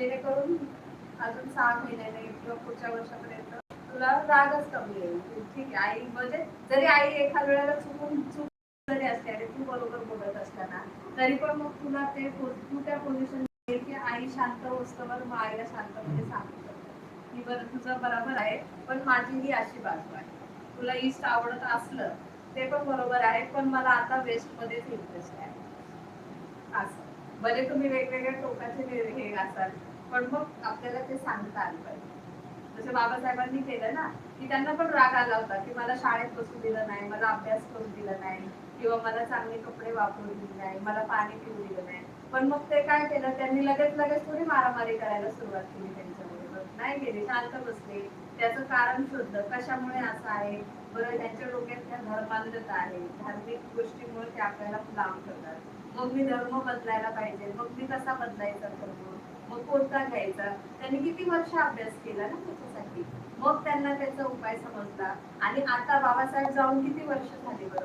जेणेकरून अजून सहा महिन्याने किंवा पुढच्या वर्षापर्यंत तुला रागच कमी येईल. ठीक आहे आई म्हणजे जरी आई एखाद्या वेळेला चुकून चुक जरी असते आणि तू बरोबर बोलत असताना तरी पण मग तुला ते तू त्या पोझिशन की आई शांत बसतोवर मग आईला शांतपणे सांगू शकतो. की बरं तुझं बरोबर आहे पण माझी ही अशी बाजू आहे. तुला ईस्ट आवडत असलं ते पण बरोबर आहे पण मला आता वेस्ट मध्येच इंटरेस्ट आहे. असं. भले तुम्ही वेगवेगळ्या टोकाचे हे असाल. पण मग आपल्याला ते सांगता आलं पाहिजे. जसं बाबासाहेबांनी केलं ना की त्यांना पण राग आला होता की मला शाळेत बसू दिलं नाही मला अभ्यास करू दिला नाही किंवा मला चांगले कपडे वापरू दिले नाही मला पाणी पिऊ दिलं नाही. पण मग ते काय केलं त्यांनी लगेच लगेच थोडी मारामारी करायला सुरुवात केली त्यांच्याबरोबर नाही गेले शांत बसले. त्याचं कारण शोधलं कशामुळे असं आहे? बरं त्यांच्या डोक्यात त्या धर्मांधता आहे. धार्मिक गोष्टीमुळे ते आपल्याला लांब करतात मग मी धर्म बदलायला पाहिजे. मग मी कसा बदलायचा धर्म? कोणता घ्यायचा त्यांनी किती वर्ष अभ्यास केला ना त्याच्यासाठी? मग त्यांना त्याचा उपाय समजला. आणि आता बाबासाहेब जाऊन किती वर्ष झाली बरं?